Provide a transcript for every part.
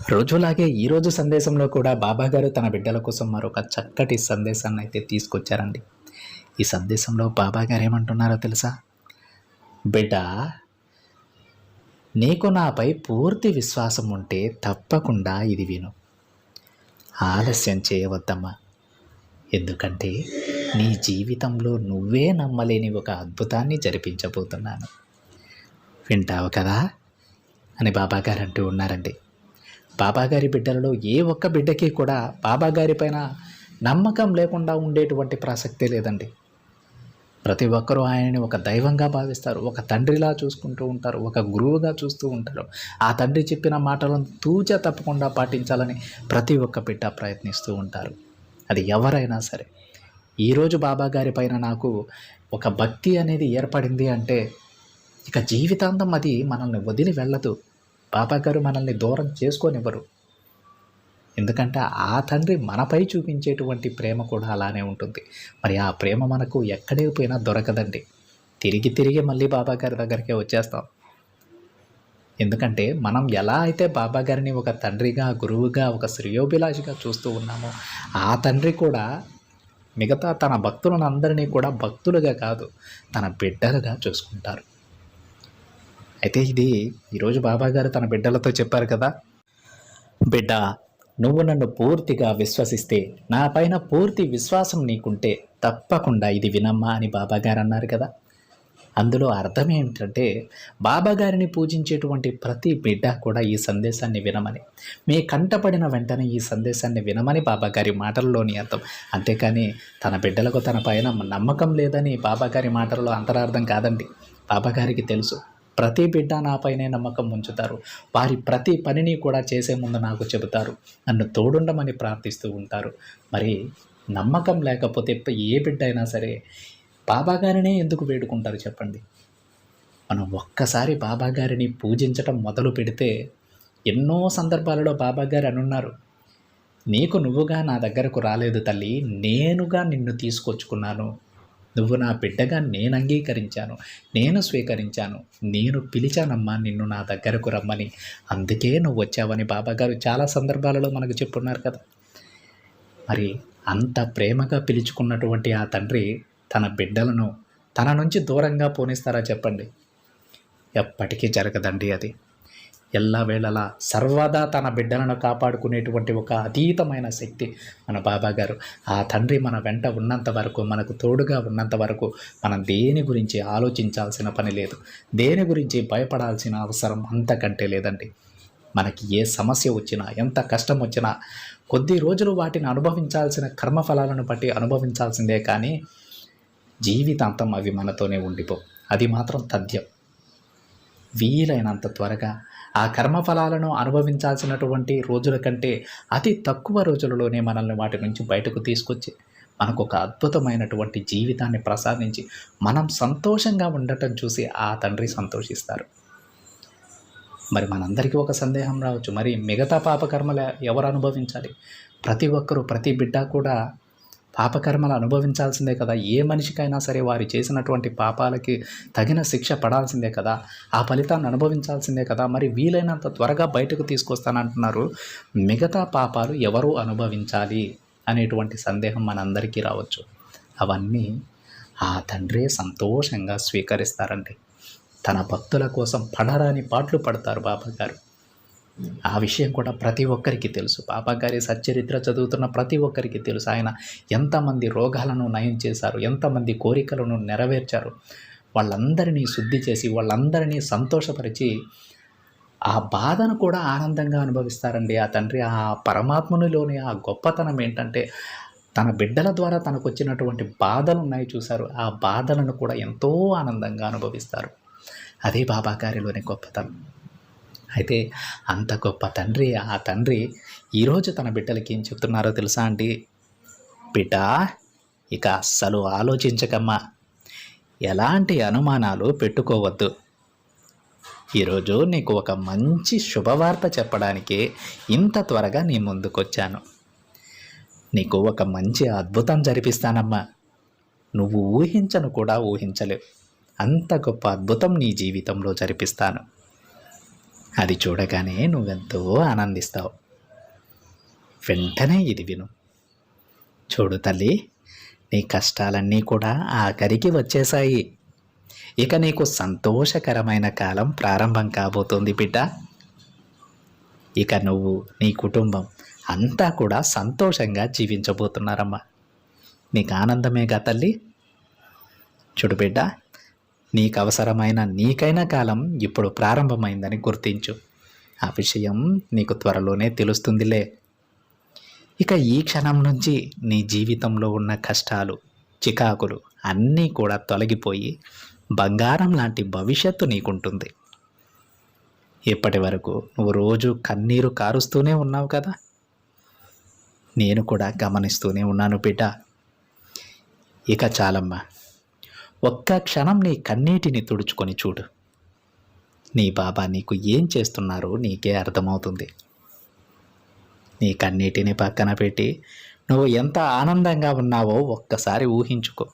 రోజులాగే ఈరోజు సందేశంలో కూడా బాబాగారు తన బిడ్డల కోసం మరొక చక్కటి సందేశాన్ని అయితే తీసుకొచ్చారండి. ఈ సందేశంలో బాబాగారు ఏమంటున్నారో తెలుసా? బిడ్డ నీకు నాపై పూర్తి విశ్వాసం ఉంటే తప్పకుండా ఇది విను. ఆలస్యం చేయవద్దమ్మా. ఎందుకంటే నీ జీవితంలో నువ్వే నమ్మలేని ఒక అద్భుతాన్ని జరిపించబోతున్నాను. వింటావు కదా? అని బాబాగారు అంటూ ఉన్నారండి. బాబాగారి బిడ్డలలో ఏ ఒక్క బిడ్డకి కూడా బాబాగారి పైన నమ్మకం లేకుండా ఉండేటువంటి ప్రసక్తే లేదండి. ప్రతి ఒక్కరూ ఆయనని ఒక దైవంగా భావిస్తారు. ఒక తండ్రిలా చూసుకుంటూ ఉంటారు. ఒక గురువుగా చూస్తూ ఉంటారు. ఆ తండ్రి చెప్పిన మాటలను తూచా తప్పకుండా పాటించాలని ప్రతి ఒక్క బిడ్డ ప్రయత్నిస్తూ ఉంటారు. అది ఎవరైనా సరే. ఈరోజు బాబాగారి పైన నాకు ఒక భక్తి అనేది ఏర్పడింది అంటే ఇక జీవితాంతం అది మనల్ని వదిలి వెళ్ళదు. బాబా గారు మనల్ని దూరం చేసుకోనివ్వరు. ఎందుకంటే ఆ తండ్రి మనపై చూపించేటువంటి ప్రేమ కూడా అలానే ఉంటుంది. మరి ఆ ప్రేమ మనకు ఎక్కడే పోయినా దొరకదండి. తిరిగి తిరిగి మళ్ళీ బాబా గారి దగ్గరికే వచ్చేస్తాం. ఎందుకంటే మనం ఎలా అయితే బాబా గారిని ఒక తండ్రిగా గురువుగా ఒక శ్రేయోభిలాషిగా చూస్తూ ఉన్నామో ఆ తండ్రి కూడా మిగతా తన భక్తులను అందరినీ కూడా భక్తులుగా కాదు తన బిడ్డలుగా చూసుకుంటారు. అయితే ఇది ఈరోజు బాబా గారు తన బిడ్డలతో చెప్పారు కదా. బిడ్డ నువ్వు నన్ను పూర్తిగా విశ్వసిస్తే నా పైన పూర్తి విశ్వాసం నీకుంటే తప్పకుండా ఇది వినమ్మా అని బాబా గారు అన్నారు కదా. అందులో అర్థం ఏమిటంటే బాబాగారిని పూజించేటువంటి ప్రతి బిడ్డ కూడా ఈ సందేశాన్ని వినమని మీ కంటపడిన వెంటనే ఈ సందేశాన్ని వినమని బాబాగారి మాటల్లోని అర్థం. అంతేకాని తన బిడ్డలకు తన పైన నమ్మకం లేదని బాబాగారి మాటల్లో అంతరార్థం కాదండి. బాబాగారికి తెలుసు. ప్రతి బిడ్డ నాపైనే నమ్మకం ఉంచుతారు. వారి ప్రతి పనిని కూడా చేసే ముందు నాకు చెబుతారు. నన్ను తోడుండమని ప్రార్థిస్తూ ఉంటారు. మరి నమ్మకం లేకపోతే ఏ బిడ్డ అయినా సరే బాబా గారినే ఎందుకు వేడుకుంటారు చెప్పండి? మనం ఒక్కసారి బాబా గారిని పూజించటం మొదలు పెడితే ఎన్నో సందర్భాలలో బాబా గారు అనున్నారు. నీకు నువ్వుగా నా దగ్గరకు రాలేదు తల్లి నేనుగా నిన్ను తీసుకొచ్చుకున్నాను. నువ్వు నా బిడ్డగా నేను అంగీకరించాను నేను స్వీకరించాను నేను పిలిచానమ్మా నిన్ను నా దగ్గరకు రమ్మని. అందుకే నువ్వు వచ్చావని బాబాగారు చాలా సందర్భాలలో మనకు చెప్పున్నారు కదా. మరి అంత ప్రేమగా పిలుచుకున్నటువంటి ఆ తండ్రి తన బిడ్డలను తన నుంచి దూరంగా పోనిస్తారా చెప్పండి? ఎప్పటికీ జరగదండి అది. ఎల్లవేళలా సర్వదా తన బిడ్డలను కాపాడుకునేటువంటి ఒక అతీతమైన శక్తి మన బాబా గారు. ఆ తండ్రి మన వెంట ఉన్నంత వరకు మనకు తోడుగా ఉన్నంత వరకు మనం దేని గురించి ఆలోచించాల్సిన పని లేదు. దేని గురించి భయపడాల్సిన అవసరం అంతకంటే లేదండి. మనకి ఏ సమస్య వచ్చినా ఎంత కష్టం వచ్చినా కొద్ది రోజులు వాటిని అనుభవించాల్సిన కర్మఫలాలను బట్టి అనుభవించాల్సిందే కానీ జీవితాంతం అవి మనతోనే ఉండిపో. అది మాత్రం తథ్యం. వీలైనంత త్వరగా ఆ కర్మఫలాలను అనుభవించాల్సినటువంటి రోజుల కంటే అతి తక్కువ రోజులలోనే మనల్ని వాటి నుంచి బయటకు తీసుకొచ్చి మనకు ఒక అద్భుతమైనటువంటి జీవితాన్ని ప్రసాదించి మనం సంతోషంగా ఉండటం చూసి ఆ తండ్రి సంతోషిస్తారు. మరి మనందరికీ ఒక సందేహం రావచ్చు. మరి మిగతా పాపకర్మలు ఎవరు అనుభవించాలి? ప్రతి ఒక్కరూ ప్రతి బిడ్డ కూడా పాపకర్మలు అనుభవించాల్సిందే కదా. ఏ మనిషికైనా సరే వారు చేసినటువంటి పాపాలకి తగిన శిక్ష పడాల్సిందే కదా. ఆ ఫలితాన్ని అనుభవించాల్సిందే కదా. మరి వీలైనంత త్వరగా బయటకు తీసుకొస్తానంటున్నారు. మిగతా పాపాలు ఎవరు అనుభవించాలి అనేటువంటి సందేహం మనందరికీ రావచ్చు. అవన్నీ ఆ తండ్రే సంతోషంగా స్వీకరిస్తారండి. తన భక్తుల కోసం పడరాని పాటలు పడతారు బాబా గారు ఆ విషయం కూడా ప్రతి ఒక్కరికి తెలుసు. పాపగారి సచ్చరిత్ర చదువుతున్న ప్రతి ఒక్కరికి తెలుసు. ఆయన ఎంతమంది రోగాలను నయం చేశారు ఎంతమంది కోరికలను నెరవేర్చారు. వాళ్ళందరినీ శుద్ధి చేసి వాళ్ళందరినీ సంతోషపరిచి ఆ బాధను కూడా ఆనందంగా అనుభవిస్తారండి. ఆ తండ్రి ఆ పరమాత్మునిలోని ఆ గొప్పతనం ఏంటంటే తన బిడ్డల ద్వారా తనకు వచ్చినటువంటి బాధలు ఉన్నాయి చూశారు. ఆ బాధలను కూడా ఎంతో ఆనందంగా అనుభవిస్తారు. అదే బాబా గారిలోని గొప్పతనం. అయితే అంత గొప్ప తండ్రి ఆ తండ్రి ఈరోజు తన బిడ్డలకి ఏం చెప్తున్నారో తెలుసా అండి? బిడ్డ ఇక అస్సలు ఆలోచించకమ్మా. ఎలాంటి అనుమానాలు పెట్టుకోవద్దు. ఈరోజు నీకు ఒక మంచి శుభవార్త చెప్పడానికి ఇంత త్వరగా నీ ముందుకొచ్చాను. నీకు ఒక మంచి అద్భుతం జరిపిస్తానమ్మా. నువ్వు ఊహించను కూడా ఊహించలేవు. అంత గొప్ప అద్భుతం నీ జీవితంలో జరిపిస్తాను. అది చూడగానే నువ్వెంతో ఆనందిస్తావు. వెంటనే ఇది విను. చూడు తల్లి నీ కష్టాలన్నీ కూడా ఆఖరికి వచ్చేశాయి. ఇక నీకు సంతోషకరమైన కాలం ప్రారంభం కాబోతుంది బిడ్డ. ఇక నువ్వు నీ కుటుంబం అంతా కూడా సంతోషంగా జీవించబోతున్నారమ్మా. నీకు ఆనందమేగా తల్లి? చూడు బిడ్డ నీకు అవసరమైన నీకైన కాలం ఇప్పుడు ప్రారంభమైందని గుర్తించు. ఆ విషయం నీకు త్వరలోనే తెలుస్తుందిలే. ఇక ఈ క్షణం నుంచి నీ జీవితంలో ఉన్న కష్టాలు చికాకులు అన్నీ కూడా తొలగిపోయి బంగారం లాంటి భవిష్యత్తు నీకుంటుంది. ఇప్పటి వరకు నువ్వు రోజు కన్నీరు కారుస్తూనే ఉన్నావు కదా? నేను కూడా గమనిస్తూనే ఉన్నాను బిడ్డ. ఇక చాలమ్మా ఒక్క క్షణం నీ కన్నీటిని తుడుచుకొని చూడు. నీ బాబా నీకు ఏం చేస్తున్నారో నీకే అర్థమవుతుంది. నీ కన్నీటిని పక్కన పెట్టి నువ్వు ఎంత ఆనందంగా ఉన్నావో ఒక్కసారి ఊహించుకో.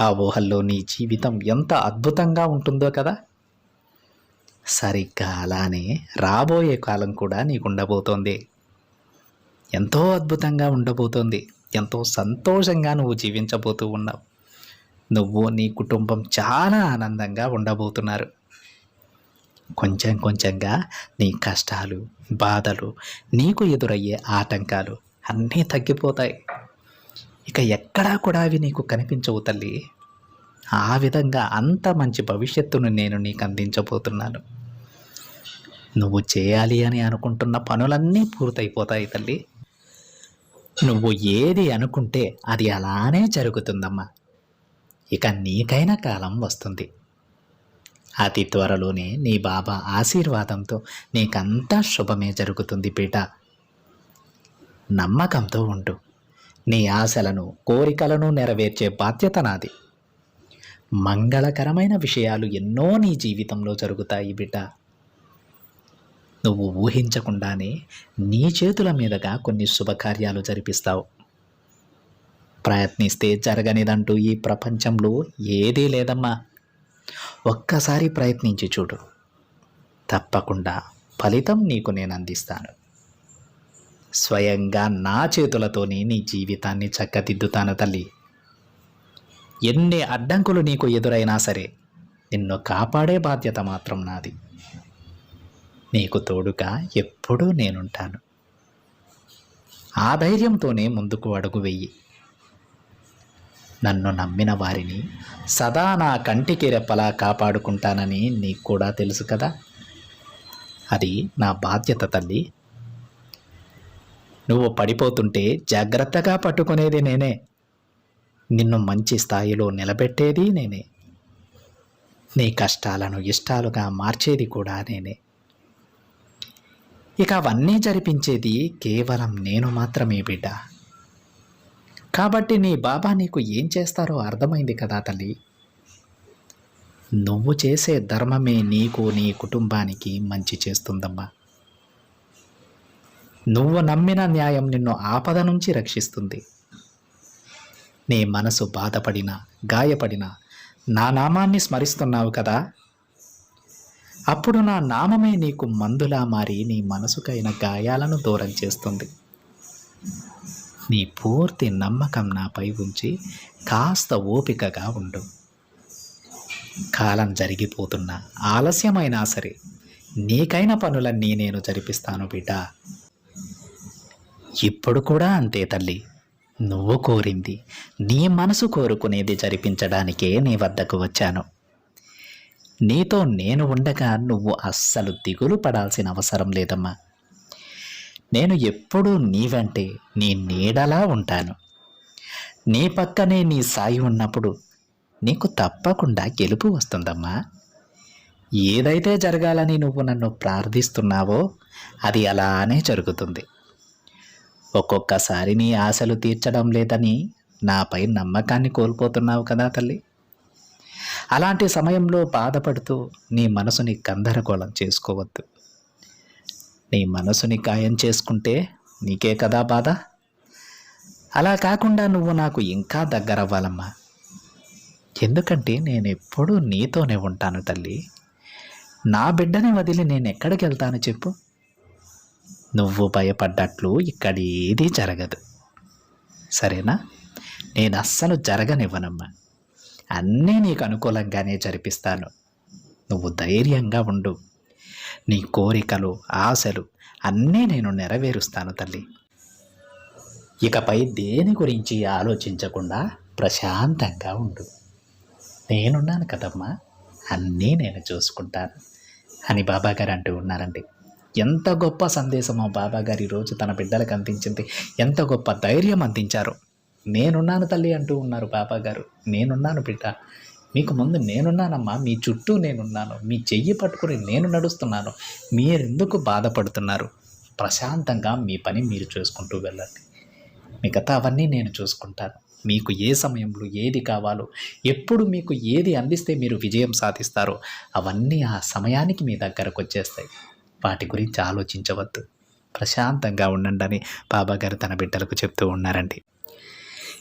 ఆ ఊహల్లో నీ జీవితం ఎంత అద్భుతంగా ఉంటుందో కదా. సరిగ్గా అలానే రాబోయే కాలం కూడా నీకు ఉండబోతోంది ఎంతో అద్భుతంగా ఉండబోతోంది. ఎంతో సంతోషంగా నువ్వు జీవించబోతూ ఉన్నావు. నువ్వు నీ కుటుంబం చాలా ఆనందంగా ఉండబోతున్నారు. కొంచెం కొంచెంగా నీ కష్టాలు బాధలు నీకు ఎదురయ్యే ఆటంకాలు అన్నీ తగ్గిపోతాయి. ఇక ఎక్కడా కూడా అవి నీకు కనిపించవు తల్లి. ఆ విధంగా అంత మంచి భవిష్యత్తును నేను నీకు అందించబోతున్నాను. నువ్వు చేయాలి అని అనుకుంటున్న పనులన్నీ పూర్తయిపోతాయి తల్లి. నువ్వు ఏది అనుకుంటే అది అలానే జరుగుతుందమ్మా. ఇక నీకైన కాలం వస్తుంది. అతి త్వరలోనే నీ బాబా ఆశీర్వాదంతో నీకంతా శుభమే జరుగుతుంది బిడ్డ నమ్మకంతో ఉండు. నీ ఆశలను కోరికలను నెరవేర్చే బాధ్యత నాది. మంగళకరమైన విషయాలు ఎన్నో నీ జీవితంలో జరుగుతాయి బిడ్డ. నువ్వు ఊహించకుండానే నీ చేతుల మీదుగా కొన్ని శుభకార్యాలు జరిపిస్తావు. ప్రయత్నిస్తే జరగనిదంటూ ఈ ప్రపంచంలో ఏదీ లేదమ్మా. ఒక్కసారి ప్రయత్నించి చూడు. తప్పకుండా ఫలితం నీకు నేను అందిస్తాను. స్వయంగా నా చేతులతోనే నీ జీవితాన్ని చక్కదిద్దుతాను తల్లి. ఎన్ని అడ్డంకులు నీకు ఎదురైనా సరే నిన్ను కాపాడే బాధ్యత మాత్రం నాది. నీకు తోడుగా ఎప్పుడూ నేనుంటాను. ఆ ధైర్యంతోనే ముందుకు అడుగు వెయ్యి నన్ను నమ్మిన వారిని సదా నా కంటికి రెప్పలా కాపాడుకుంటానని నీకు కూడా తెలుసు కదా? అది నా బాధ్యత తల్లి. నువ్వు పడిపోతుంటే జాగ్రత్తగా పట్టుకునేది నేనే. నిన్ను మంచి స్థాయిలో నిలబెట్టేది నేనే. నీ కష్టాలను ఇష్టాలుగా మార్చేది కూడా నేనే. ఇక అవన్నీ జరిపించేది కేవలం నేను మాత్రమే బిడ్డ. కాబట్టి నీ బాబా నీకు ఏం చేస్తారో అర్థమైంది కదా తల్లి. నువ్వు చేసే ధర్మమే నీకు నీ కుటుంబానికి మంచి చేస్తుందమ్మా. నువ్వు నమ్మిన న్యాయం నిన్ను ఆపద నుంచి రక్షిస్తుంది. నీ మనసు బాధపడినా గాయపడినా నా నామాన్ని స్మరిస్తున్నావు కదా. అప్పుడు నా నామమే నీకు మందులా మారి నీ మనసుకైన గాయాలను దూరం చేస్తుంది. నీ పూర్తి నమ్మకం నాపై ఉంచి కాస్త ఓపికగా ఉండు. కాలం జరిగిపోతున్నా ఆలస్యమైనా సరే నీకైన పనులన్నీ నేను జరిపిస్తాను బిడ్డ. ఇప్పుడు కూడా అంతే తల్లి. నువ్వు కోరింది నీ మనసు కోరుకునేది జరిపించడానికే నీ వద్దకు వచ్చాను. నీతో నేను ఉండగా నువ్వు అస్సలు దిగులు పడాల్సిన అవసరం లేదమ్మా. నేను ఎప్పుడూ నీ వెంటే నీ నీడలా ఉంటాను. నీ పక్కనే నీ సాయి ఉన్నప్పుడు నీకు తప్పకుండా గెలుపు వస్తుందమ్మా. ఏదైతే జరగాలని నువ్వు నన్ను ప్రార్థిస్తున్నావో అది అలానే జరుగుతుంది. ఒక్కొక్కసారి నీ ఆశలు తీర్చడం లేదని నాపై నమ్మకాన్ని కోల్పోతున్నావు కదా తల్లి. అలాంటి సమయంలో బాధపడుతూ నీ మనసుని గందరగోళం చేసుకోవద్దు. నీ మనసుని గాయం చేసుకుంటే నీకే కదా బాధ? అలా కాకుండా నువ్వు నాకు ఇంకా దగ్గరవ్వాలమ్మా. ఎందుకంటే నేను ఎప్పుడూ నీతోనే ఉంటాను తల్లి. నా బిడ్డని వదిలి నేను ఎక్కడికి వెళ్తాను చెప్పు. నువ్వు భయపడ్డట్లు ఇక్కడ ఏదీ జరగదు. సరేనా? నేను అస్సలు జరగనివ్వనమ్మా. అన్నీ నీకు అనుకూలంగానే జరిపిస్తాను. నువ్వు ధైర్యంగా ఉండు. నీ కోరికలు ఆశలు అన్నీ నేను నెరవేరుస్తాను తల్లి. ఇకపై దేని గురించి ఆలోచించకుండా ప్రశాంతంగా ఉండు. నేనున్నాను కదమ్మా అన్నీ నేను చూసుకుంటాను అని బాబాగారు అంటూ ఉన్నారండి. ఎంత గొప్ప సందేశమో బాబాగారు ఈరోజు తన బిడ్డలకు అందించింది. ఎంత గొప్ప ధైర్యం అందించారు. నేనున్నాను తల్లి అంటూ ఉన్నారు బాబాగారు. నేనున్నాను బిడ్డ. మీకు ముందు నేనున్నానమ్మా మీ చుట్టూ నేనున్నాను మీ చెయ్యి పట్టుకుని నేను నడుస్తున్నాను మీరెందుకు బాధపడుతున్నారు? ప్రశాంతంగా మీ పని మీరు చూసుకుంటూ వెళ్ళండి. మిగతా అవన్నీ నేను చూసుకుంటాను. మీకు ఏ సమయంలో ఏది కావాలో ఎప్పుడు మీకు ఏది అందిస్తే మీరు విజయం సాధిస్తారో అవన్నీ ఆ సమయానికి మీ దగ్గరకు వచ్చేస్తాయి. వాటి గురించి ఆలోచించవద్దు. ప్రశాంతంగా ఉండండి అని బాబాగారు తన బిడ్డలకు చెప్తూ ఉన్నారండి.